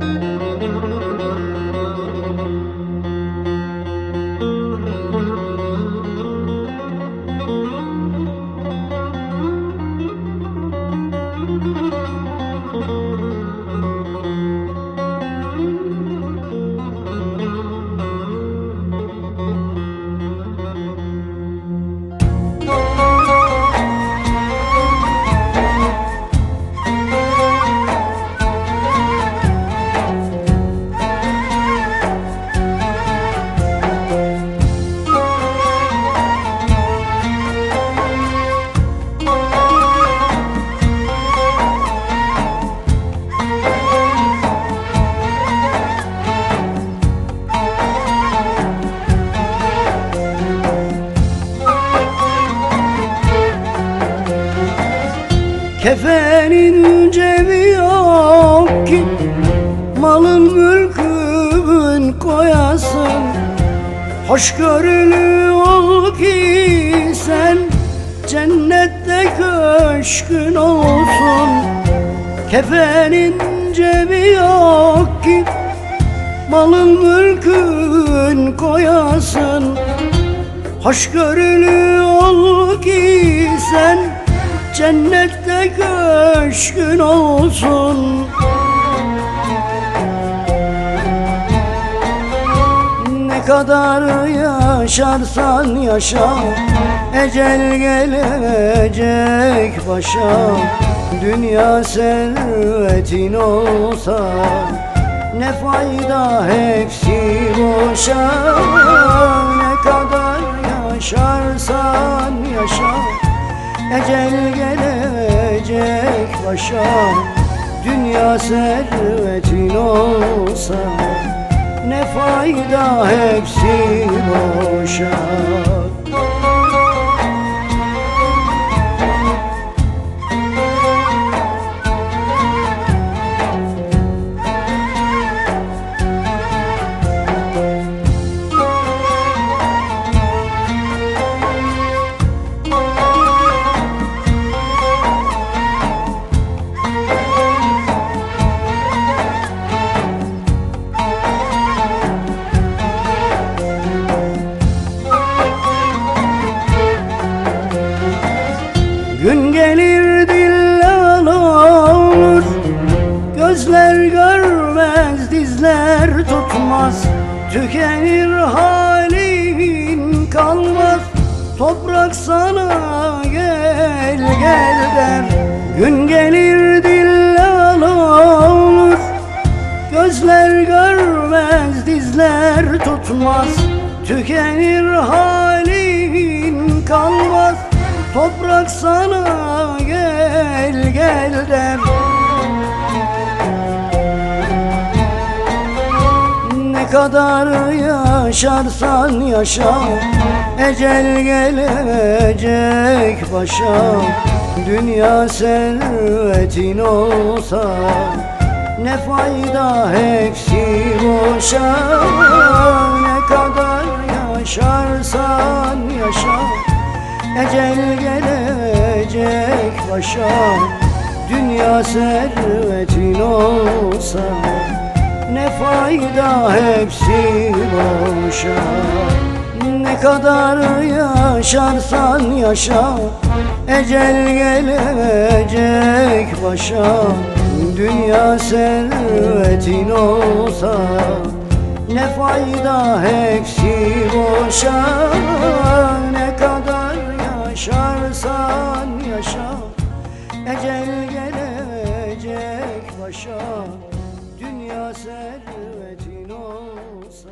Thank you. Kefenin cebi yok ki Malın mülkün koyasın Hoşgörülü ol ki sen Cennette köşkün olsun. Kefenin cebi yok ki Malın mülkün koyasın. Hoşgörülü ol ki sen Cennette köşkün olsun? Ne kadar yaşarsan yaşa Ecel gelecek başa. Dünya servetin olsa Ne fayda hepsi boşa. Ne kadar yaşarsan yaşa Ecel gelecek başa Dünya servetin olsa Ne fayda hepsi boşa Gün gelir dillan olur Gözler görmez dizler tutmaz. Tükenir halin kalmaz Toprak sana gel gel der. Gün gelir dillan olur Gözler görmez dizler tutmaz. Tükenir halin kalmaz Toprak sana gel gel der Ne kadar yaşarsan yaşa Ecel gelecek başa. Dünya servetin olsa Ne fayda hepsi boşa. Ne kadar yaşarsan yaşa Ecel gelecek başa. Dünya servetin olsa Ne fayda hepsi boşa. Ne kadar yaşarsan yaşa Ecel gelecek başa. Dünya servetin olsa ne fayda hepsi boşa. Ne kadar yaşa Ecel gelecek başa. Dünya servetin olsa.